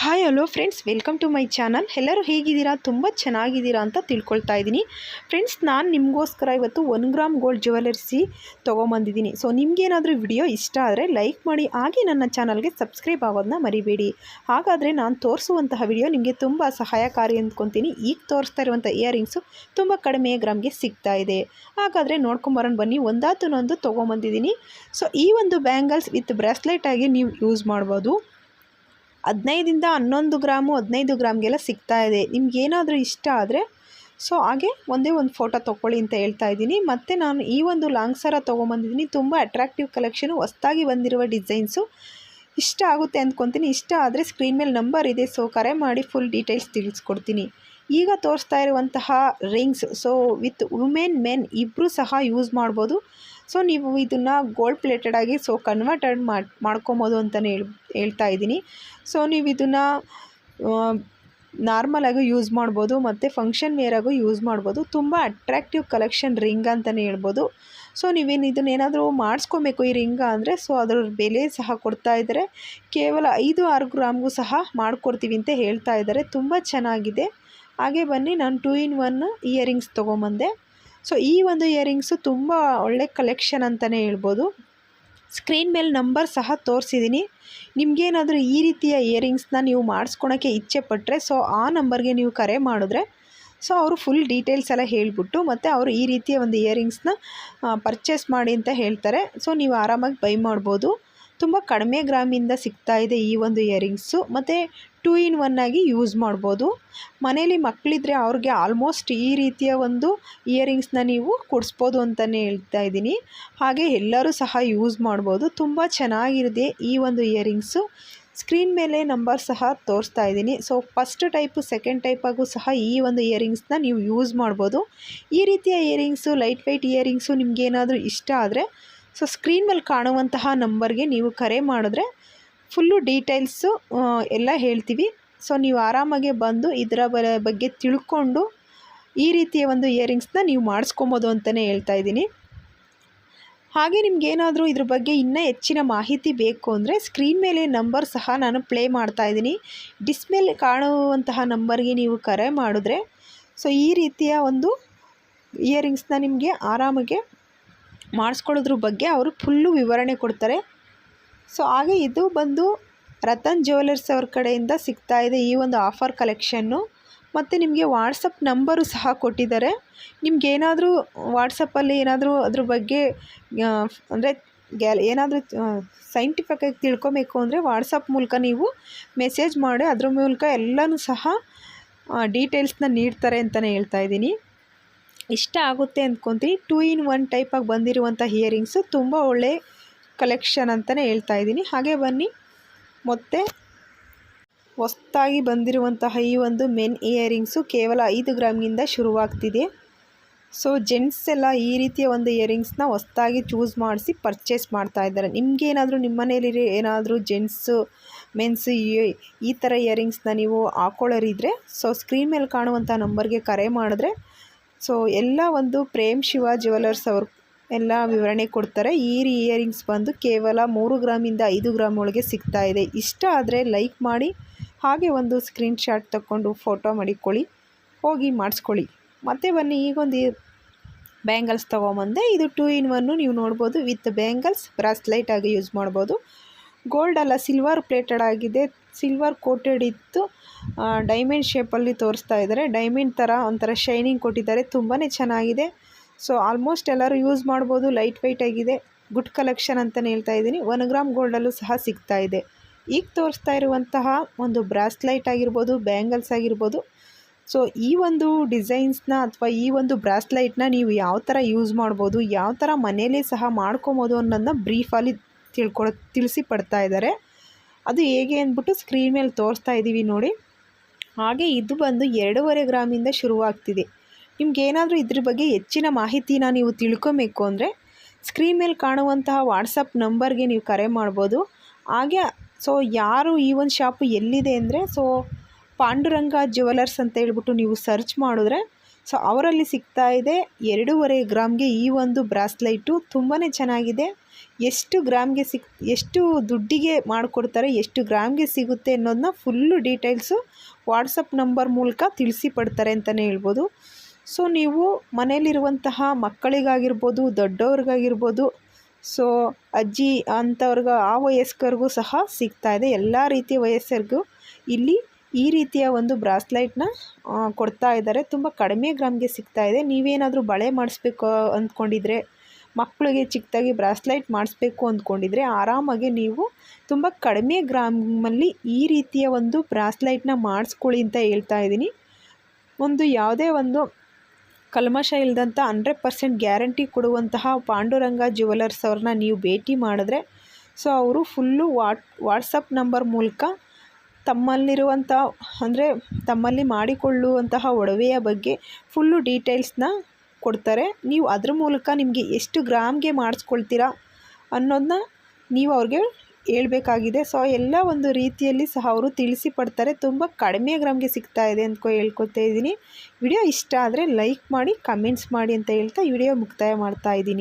Hi hello friends welcome to my channel ಎಲ್ಲರೂ ಹೇಗಿದ್ದೀರಾ? ತುಂಬ ಚೆನ್ನಾಗಿದ್ದೀರಾ ಅಂತ ತಿಳ್ಕೊಳ್ತಾ ಇದ್ದೀನಿ. ಫ್ರೆಂಡ್ಸ್ ನಾನು ನಿಮಗೋಸ್ಕರ ಇವತ್ತು ಒನ್ ಗ್ರಾಮ್ ಗೋಲ್ಡ್ ಜ್ಯುವೆಲರ್ಸಿ ತೊಗೊಂಬಂದಿದ್ದೀನಿ. ಸೊ ನಿಮಗೇನಾದರೂ ವಿಡಿಯೋ ಇಷ್ಟ ಆದರೆ ಲೈಕ್ ಮಾಡಿ. ಹಾಗೆ ನನ್ನ ಚಾನಲ್ಗೆ ಸಬ್ಸ್ಕ್ರೈಬ್ ಆಗೋದನ್ನ ಮರಿಬೇಡಿ. ಹಾಗಾದರೆ ನಾನು ತೋರಿಸುವಂತಹ ವಿಡಿಯೋ ನಿಮಗೆ ತುಂಬ ಸಹಾಯಕಾರಿ ಅಂದ್ಕೊತೀನಿ. ಈಗ ತೋರಿಸ್ತಾ ಇರುವಂಥ ಇಯರಿಂಗ್ಸು ತುಂಬ ಕಡಿಮೆ ಗ್ರಾಮ್ಗೆ ಸಿಗ್ತಾ ಇದೆ. ಹಾಗಾದರೆ ನೋಡ್ಕೊಂಬರೋಣ ಬನ್ನಿ, ಒಂದಾತನೊಂದು ತೊಗೊಂಬಂದಿದ್ದೀನಿ. ಸೊ ಈ ಒಂದು ಬ್ಯಾಂಗಲ್ಸ್ ವಿತ್ ಬ್ರಾಸ್ಲೆಟ್ ಆಗಿ ನೀವು ಯೂಸ್ ಮಾಡ್ಬೋದು. ಹದಿನೈದಿಂದ ಹನ್ನೊಂದು ಗ್ರಾಮು ಹದಿನೈದು ಗ್ರಾಮ್ಗೆಲ್ಲ ಸಿಗ್ತಾ ಇದೆ. ನಿಮ್ಗೇನಾದರೂ ಇಷ್ಟ ಆದರೆ ಸೊ ಹಾಗೆ ಒಂದೇ ಒಂದು ಫೋಟೋ ತೊಗೊಳ್ಳಿ ಅಂತ ಹೇಳ್ತಾ ಇದ್ದೀನಿ. ಮತ್ತು ನಾನು ಈ ಒಂದು ಲಾಂಗ್ ಸರ ತೊಗೊಂಬಂದಿದ್ದೀನಿ. ತುಂಬ ಅಟ್ರಾಕ್ಟಿವ್ ಕಲೆಕ್ಷನು ಹೊಸ್ದಾಗಿ ಬಂದಿರುವ ಡಿಸೈನ್ಸು ಇಷ್ಟ ಆಗುತ್ತೆ ಅಂದ್ಕೊತೀನಿ. ಇಷ್ಟ ಆದರೆ ಸ್ಕ್ರೀನ್ ಮೇಲೆ ನಂಬರ್ ಇದೆ ಸೊ ಕರೆ ಮಾಡಿ ಫುಲ್ ಡೀಟೇಲ್ಸ್ ತಿಳಿಸ್ಕೊಡ್ತೀನಿ. ಈಗ ತೋರಿಸ್ತಾ ಇರುವಂತಹ rings so with women men ಇಬ್ಬರೂ ಸಹ ಯೂಸ್ ಮಾಡ್ಬೋದು. ಸೊ ನೀವು ಇದನ್ನು ಗೋಲ್ಡ್ ಪ್ಲೇಟೆಡಾಗಿ ಸೊ ಕನ್ವರ್ಟೆಡ್ ಮಾಡಿ, ಮಾಡ್ಕೊಬೋದು ಅಂತಲೇ ಹೇಳಿ, ಹೇಳ್ತಾ ಇದ್ದೀನಿ. ಸೊ ನೀವು ಇದನ್ನು ನಾರ್ಮಲಾಗೂ ಯೂಸ್ ಮಾಡ್ಬೋದು, ಮತ್ತು ಫಂಕ್ಷನ್ ವೇರಾಗೂ ಯೂಸ್ ಮಾಡ್ಬೋದು. ತುಂಬ ಅಟ್ರಾಕ್ಟಿವ್ ಕಲೆಕ್ಷನ್ ರಿಂಗ್ ಅಂತಲೇ ಹೇಳ್ಬೋದು. ಸೊ ನೀವೇನು ಇದನ್ನೇನಾದರೂ ಮಾಡಿಸ್ಕೊಬೇಕು ಈ ರಿಂಗ ಅಂದರೆ ಸೊ ಅದರ ಬೆಲೆ ಸಹ ಕೊಡ್ತಾ ಇದ್ದಾರೆ. ಕೇವಲ ಐದು ಆರು ಗ್ರಾಮ್ಗೂ ಸಹ ಮಾಡಿಕೊಡ್ತೀವಿ ಅಂತ ಹೇಳ್ತಾ ಇದ್ದಾರೆ. ತುಂಬ ಚೆನ್ನಾಗಿದೆ. ಹಾಗೆ ಬನ್ನಿ, ನಾನು ಟೂ ಇನ್ ಒನ್ ಇಯರಿಂಗ್ಸ್ ತೊಗೊಂಬಂದೆ. ಸೊ ಈ ಒಂದು ಇಯರಿಂಗ್ಸು ತುಂಬ ಒಳ್ಳೆ ಕಲೆಕ್ಷನ್ ಅಂತಲೇ ಹೇಳ್ಬೋದು. ಸ್ಕ್ರೀನ್ ಮೇಲೆ ನಂಬರ್ ಸಹ ತೋರಿಸಿದ್ದೀನಿ ನಿಮಗೇನಾದರೂ ಈ ರೀತಿಯ ಇಯರಿಂಗ್ಸ್ನ ನೀವು ಮಾಡಿಸ್ಕೊಳಕ್ಕೆ ಇಚ್ಛೆ ಪಟ್ಟರೆ ಸೊ ಆ ನಂಬರ್ಗೆ ನೀವು ಕರೆ ಮಾಡಿದ್ರೆ ಸೊ ಅವರು ಫುಲ್ ಡೀಟೇಲ್ಸ್ ಎಲ್ಲ ಹೇಳಿಬಿಟ್ಟು ಮತ್ತು ಅವರು ಈ ರೀತಿಯ ಒಂದು ಇಯರಿಂಗ್ಸ್ನ ಪರ್ಚೇಸ್ ಮಾಡಿ ಅಂತ ಹೇಳ್ತಾರೆ. ಸೊ ನೀವು ಆರಾಮಾಗಿ ಬೈ ಮಾಡ್ಬೋದು. ತುಂಬ ಕಡಿಮೆ ಗ್ರಾಮಿಂದ ಸಿಗ್ತಾ ಇದೆ ಈ ಒಂದು ಇಯರಿಂಗ್ಸು ಮತ್ತು ಟೂ ಇನ್ ಒನ್ ಆಗಿ ಯೂಸ್ ಮಾಡ್ಬೋದು. ಮನೇಲಿ ಮಕ್ಕಳಿದ್ರೆ ಅವ್ರಿಗೆ ಆಲ್ಮೋಸ್ಟ್ ಈ ರೀತಿಯ ಒಂದು ಇಯರಿಂಗ್ಸ್ನ ನೀವು ಕೊಡಿಸ್ಬೋದು ಅಂತಲೇ ಹೇಳ್ತಾ ಇದ್ದೀನಿ. ಹಾಗೆ ಎಲ್ಲರೂ ಸಹ ಯೂಸ್ ಮಾಡ್ಬೋದು. ತುಂಬ ಚೆನ್ನಾಗಿರುತ್ತೆ ಈ ಒಂದು ಇಯರಿಂಗ್ಸು. ಸ್ಕ್ರೀನ್ ಮೇಲೆ ನಂಬರ್ ಸಹ ತೋರಿಸ್ತಾ ಇದ್ದೀನಿ. ಸೊ, ಫಸ್ಟ್ ಟೈಪು, ಸೆಕೆಂಡ್ ಟೈಪಾಗೂ ಸಹ ಈ ಒಂದು ಇಯರಿಂಗ್ಸ್ನ ನೀವು ಯೂಸ್ ಮಾಡ್ಬೋದು. ಈ ರೀತಿಯ ಇಯರಿಂಗ್ಸು, ಲೈಟ್ ವೈಟ್ ಇಯರಿಂಗ್ಸು ನಿಮಗೇನಾದರೂ ಇಷ್ಟ ಆದರೆ, ಸೊ, ಸ್ಕ್ರೀನ್ ಮೇಲೆ ಕಾಣುವಂತಹ ನಂಬರ್ಗೆ ನೀವು ಕರೆ ಮಾಡಿದ್ರೆ ಫುಲ್ಲು ಡೀಟೇಲ್ಸು ಎಲ್ಲ ಹೇಳ್ತೀವಿ. ಸೊ, ನೀವು ಆರಾಮಾಗೆ ಬಂದು ಇದರ ಬಗ್ಗೆ ತಿಳ್ಕೊಂಡು ಈ ರೀತಿಯ ಒಂದು ಇಯರಿಂಗ್ಸ್ನ ನೀವು ಮಾಡಿಸ್ಕೊಬೋದು ಅಂತಲೇ ಹೇಳ್ತಾ ಇದ್ದೀನಿ. ಹಾಗೆ ನಿಮಗೇನಾದರೂ ಇದ್ರ ಬಗ್ಗೆ ಇನ್ನೂ ಹೆಚ್ಚಿನ ಮಾಹಿತಿ ಬೇಕು ಅಂದರೆ ಸ್ಕ್ರೀನ್ ಮೇಲೆ ನಂಬರ್ ಸಹ ನಾನು ಪ್ಲೇ ಮಾಡ್ತಾ ಇದ್ದೀನಿ. ಡಿಸ್ಮೇಲೆ ಕಾಣುವಂತಹ ನಂಬರ್ಗೆ ನೀವು ಕರೆ ಮಾಡಿದ್ರೆ, ಸೊ, ಈ ರೀತಿಯ ಒಂದು ಇಯರಿಂಗ್ಸ್ನ ನಿಮಗೆ ಆರಾಮಾಗೆ ಮಾಡಿಸ್ಕೊಳ್ಳೋದ್ರ ಬಗ್ಗೆ ಅವರು ಫುಲ್ಲು ವಿವರಣೆ ಕೊಡ್ತಾರೆ. ಸೊ ಹಾಗೆ ಇದು ಬಂದು ರತನ್ ಜ್ಯುವೆಲರ್ಸ್ ಅವ್ರ ಕಡೆಯಿಂದ ಸಿಗ್ತಾ ಇದೆ ಈ ಒಂದು ಆಫರ್ ಕಲೆಕ್ಷನ್ನು. ಮತ್ತು ನಿಮಗೆ ವಾಟ್ಸಪ್ ನಂಬರು ಸಹ ಕೊಟ್ಟಿದ್ದಾರೆ. ನಿಮಗೇನಾದರೂ ವಾಟ್ಸಪ್ಪಲ್ಲಿ ಏನಾದರೂ ಅದ್ರ ಬಗ್ಗೆ ಅಂದರೆ ಗ್ಯಾಲ್, ಏನಾದರೂ ಸೈಂಟಿಫಿಕಾಗಿ ತಿಳ್ಕೊಬೇಕು ಅಂದರೆ ವಾಟ್ಸಪ್ ಮೂಲಕ ನೀವು ಮೆಸೇಜ್ ಮಾಡಿ, ಅದ್ರ ಮೂಲಕ ಎಲ್ಲನೂ ಸಹ ಡೀಟೇಲ್ಸ್ನ ನೀಡ್ತಾರೆ ಅಂತಲೇ ಹೇಳ್ತಾ ಇದ್ದೀನಿ. ಇಷ್ಟ ಆಗುತ್ತೆ ಅಂದ್ಕೊತೀನಿ. ಟೂ ಇನ್ ಒನ್ ಟೈಪಾಗಿ ಬಂದಿರುವಂಥ ಹಿಯರಿಂಗ್ಸು ತುಂಬ ಒಳ್ಳೆ ಕಲೆಕ್ಷನ್ ಅಂತಲೇ ಹೇಳ್ತಾ ಇದ್ದೀನಿ. ಹಾಗೆ ಬನ್ನಿ. ಮತ್ತೆ ಹೊಸ್ತಾಗಿ ಬಂದಿರುವಂತಹ ಈ ಒಂದು ಮೆನ್ ಇಯರಿಂಗ್ಸು ಕೇವಲ ಐದು ಗ್ರಾಮಿಂದ ಶುರುವಾಗ್ತಿದೆ. ಸೊ ಜೆಂಟ್ಸ್ ಎಲ್ಲ ಈ ರೀತಿಯ ಒಂದು ಇಯರಿಂಗ್ಸ್ನ ಹೊಸ್ತಾಗಿ ಚೂಸ್ ಮಾಡಿಸಿ ಪರ್ಚೇಸ್ ಮಾಡ್ತಾ ಇದ್ದಾರೆ. ನಿಮಗೇನಾದರೂ ನಿಮ್ಮ ಮನೇಲಿ ಏನಾದರೂ ಜೆಂಟ್ಸು ಮೆನ್ಸು ಈ ಥರ ಇಯರಿಂಗ್ಸ್ನ ನೀವು ಹಾಕೊಳ್ಳೋರಿದ್ರೆ ಸೊ ಸ್ಕ್ರೀನ್ ಮೇಲೆ ಕಾಣುವಂಥ ನಂಬರ್ಗೆ ಕರೆ ಮಾಡಿದ್ರೆ ಸೊ ಎಲ್ಲ ಒಂದು ಪ್ರೇಮ್ ಶಿವ ಜ್ಯುವೆಲರ್ಸ್ ಅವರು ಎಲ್ಲ ವಿವರಣೆ ಕೊಡ್ತಾರೆ. ಈ ಇಯರಿಂಗ್ಸ್ ಬಂದು ಕೇವಲ ಮೂರು ಗ್ರಾಮಿಂದ ಐದು ಗ್ರಾಮ್ ಒಳಗೆ ಸಿಗ್ತಾ ಇದೆ. ಇಷ್ಟ ಆದರೆ ಲೈಕ್ ಮಾಡಿ, ಹಾಗೆ ಒಂದು ಸ್ಕ್ರೀನ್ ಶಾಟ್ ತಗೊಂಡು ಫೋಟೋ ಮಾಡಿಕೊಳ್ಳಿ. ಹೋಗಿ ಮಾಡಿಸ್ಕೊಳ್ಳಿ. ಮತ್ತೆ ಬನ್ನಿ, ಈಗೊಂದು ಬ್ಯಾಂಗಲ್ಸ್ ತೊಗೊಂಬಂದೆ. ಇದು ಟೂ ಇನ್ ಒನ್ನು ನೀವು ನೋಡ್ಬೋದು. ವಿತ್ ಬ್ಯಾಂಗಲ್ಸ್ ಬ್ರಾಸ್ಲೈಟ್ ಆಗಿ ಯೂಸ್ ಮಾಡ್ಬೋದು. ಗೋಲ್ಡ್ ಅಲ್ಲ ಸಿಲ್ವರ್ ಪ್ಲೇಟೆಡ್ ಆಗಿದೆ. ಸಿಲ್ವರ್ ಕೋಟೆಡ್ ಇತ್ತು. ಡೈಮಂಡ್ ಶೇಪಲ್ಲಿ ತೋರಿಸ್ತಾ ಇದ್ದಾರೆ. ಡೈಮಂಡ್ ಥರ ಒಂಥರ ಶೈನಿಂಗ್ ಕೊಟ್ಟಿದ್ದಾರೆ. ತುಂಬಾ ಚೆನ್ನಾಗಿದೆ. ಸೊ ಆಲ್ಮೋಸ್ಟ್ ಎಲ್ಲರೂ ಯೂಸ್ ಮಾಡ್ಬೋದು ಲೈಟ್ ವೆಯ್ಟ್ ಆಗಿದೆ. ಗುಡ್ ಕಲೆಕ್ಷನ್ ಅಂತಲೇ ಹೇಳ್ತಾ ಇದ್ದೀನಿ. ಒನ್ ಗ್ರಾಮ್ ಗೋಲ್ಡಲ್ಲೂ ಸಹ ಸಿಗ್ತಾ ಇದೆ. ಈಗ ತೋರಿಸ್ತಾ ಇರುವಂತಹ ಒಂದು ಬ್ರಾಸ್ಲೈಟ್ ಆಗಿರ್ಬೋದು, ಬ್ಯಾಂಗಲ್ಸ್ ಆಗಿರ್ಬೋದು. ಸೊ ಈ ಒಂದು ಡಿಸೈನ್ಸ್ನ ಅಥವಾ ಈ ಒಂದು ಬ್ರಾಸ್ಲೈಟ್ನ ನೀವು ಯಾವ ಥರ ಯೂಸ್ ಮಾಡ್ಬೋದು, ಯಾವ ಥರ ಮನೇಲೇ ಸಹ ಮಾಡ್ಕೊಬೋದು ಅನ್ನೋದನ್ನ ಬ್ರೀಫಲ್ಲಿ ತಿಳ್ಕೊಳ ತಿಳಿಸಿ ಪಡ್ತಾ ಇದ್ದಾರೆ. ಅದು ಹೇಗೆ ಅಂದ್ಬಿಟ್ಟು ಸ್ಕ್ರೀನ್ ಮೇಲೆ ತೋರಿಸ್ತಾ ಇದ್ದೀವಿ ನೋಡಿ. ಹಾಗೆ ಇದು ಬಂದು ಎರಡೂವರೆ ಗ್ರಾಮಿಂದ ಶುರುವಾಗ್ತಿದೆ. ನಿಮ್ಗೇನಾದರೂ ಇದ್ರ ಬಗ್ಗೆ ಹೆಚ್ಚಿನ ಮಾಹಿತಿನ ನೀವು ತಿಳ್ಕೊಬೇಕು ಅಂದರೆ ಸ್ಕ್ರೀನ್ ಮೇಲೆ ಕಾಣುವಂತಹ ವಾಟ್ಸಪ್ ನಂಬರ್ಗೆ ನೀವು ಕರೆ ಮಾಡ್ಬೋದು. ಹಾಗೆ ಸೊ ಯಾರು ಈ ಒಂದು ಶಾಪು ಎಲ್ಲಿದೆ ಅಂದರೆ ಸೊ ಪಾಂಡುರಂಗ ಜ್ಯುವೆಲರ್ಸ್ ಅಂತ ಹೇಳ್ಬಿಟ್ಟು ನೀವು ಸರ್ಚ್ ಮಾಡಿದ್ರೆ ಸೊ ಅವರಲ್ಲಿ ಸಿಗ್ತಾ ಇದೆ ಎರಡೂವರೆ ಗ್ರಾಮ್ಗೆ ಈ ಒಂದು ಬ್ರಾಸ್ಲೈಟು. ತುಂಬಾ ಚೆನ್ನಾಗಿದೆ. ಎಷ್ಟು ಗ್ರಾಮ್ಗೆ ಸಿಕ್ ಎಷ್ಟು ದುಡ್ಡಿಗೆ ಮಾಡಿಕೊಡ್ತಾರೆ, ಎಷ್ಟು ಗ್ರಾಮ್ಗೆ ಸಿಗುತ್ತೆ ಅನ್ನೋದನ್ನ ಫುಲ್ಲು ಡೀಟೇಲ್ಸು ವಾಟ್ಸಪ್ ನಂಬರ್ ಮೂಲಕ ತಿಳಿಸಿ ಪಡ್ತಾರೆ ಅಂತಲೇ ಹೇಳ್ಬೋದು. ಸೊ ನೀವು ಮನೆಯಲ್ಲಿರುವಂತಹ ಮಕ್ಕಳಿಗಾಗಿರ್ಬೋದು, ದೊಡ್ಡವ್ರಿಗಾಗಿರ್ಬೋದು ಸೊ ಅಜ್ಜಿ ಅಂಥವ್ರಿಗ ಆ ವಯಸ್ಕರಿಗೂ ಸಹ ಸಿಗ್ತಾ ಇದೆ. ಎಲ್ಲ ರೀತಿಯ ವಯಸ್ಸರಿಗೂ ಇಲ್ಲಿ ಈ ರೀತಿಯ ಒಂದು ಬ್ರಾಸ್ಲೈಟ್ನ ಕೊಡ್ತಾ ಇದ್ದಾರೆ. ತುಂಬ ಕಡಿಮೆ ಗ್ರಾಮ್ಗೆ ಸಿಗ್ತಾ ಇದೆ. ನೀವೇನಾದರೂ ಬಳೆ ಮಾಡಿಸ್ಬೇಕು ಅಂದ್ಕೊಂಡಿದ್ರೆ, ಮಕ್ಕಳಿಗೆ ಚಿಕ್ಕದಾಗಿ ಬ್ರಾಸ್ಲೈಟ್ ಮಾಡಿಸ್ಬೇಕು ಅಂದ್ಕೊಂಡಿದ್ರೆ, ಆರಾಮಾಗಿ ನೀವು ತುಂಬ ಕಡಿಮೆ ಗ್ರಾಮಲ್ಲಿ ಈ ರೀತಿಯ ಒಂದು ಬ್ರಾಸ್ಲೈಟ್ನ ಮಾಡಿಸ್ಕೊಳ್ಳಿ ಅಂತ ಹೇಳ್ತಾ ಇದ್ದೀನಿ. ಒಂದು ಯಾವುದೇ ಒಂದು ಕಲ್ಮಶ ಇಲ್ಲದಂಥ ಹಂಡ್ರೆಡ್ ಪರ್ಸೆಂಟ್ ಗ್ಯಾರಂಟಿ ಕೊಡುವಂತಹ ಪಾಂಡುರಂಗ ಜ್ಯುವೆಲರ್ಸ್ ಅವ್ರನ್ನ ನೀವು ಭೇಟಿ ಮಾಡಿದ್ರೆ, ಸೊ ಅವರು ಫುಲ್ಲು ವಾಟ್, ವಾಟ್ಸಪ್ ನಂಬರ್ ಮೂಲಕ ತಮ್ಮಲ್ಲಿರುವಂಥ ಅಂದರೆ ತಮ್ಮಲ್ಲಿ ಮಾಡಿಕೊಳ್ಳುವಂತಹ ಒಡವೆಯ ಬಗ್ಗೆ ಫುಲ್ಲು ಡೀಟೇಲ್ಸ್ನ ಕೊಡ್ತಾರೆ. ನೀವು ಅದ್ರ ಮೂಲಕ ನಿಮಗೆ ಎಷ್ಟು ಗ್ರಾಮ್ಗೆ ಮಾಡಿಸ್ಕೊಳ್ತೀರಾ ಅನ್ನೋದನ್ನ ನೀವು ಅವ್ರಿಗೆ ಹೇಳ್ಬೇಕಾಗಿದೆ. ಸೊ ಎಲ್ಲ ಒಂದು ರೀತಿಯಲ್ಲಿ ಸಹ ಅವರು ತಿಳಿಸಿ ಪಡ್ತಾರೆ ತುಂಬ ಕಡಿಮೆ ಗ್ರಾಮ್ಗೆ ಸಿಗ್ತಾ ಇದೆ ಅಂದ್ಕೊ ಹೇಳ್ಕೊತಾ ಇದ್ದೀನಿ. ವಿಡಿಯೋ ಇಷ್ಟ ಆದರೆ ಲೈಕ್ ಮಾಡಿ, ಕಮೆಂಟ್ಸ್ ಮಾಡಿ ಅಂತ ಹೇಳ್ತಾ ವಿಡಿಯೋ ಮುಕ್ತಾಯ ಮಾಡ್ತಾ ಇದ್ದೀನಿ.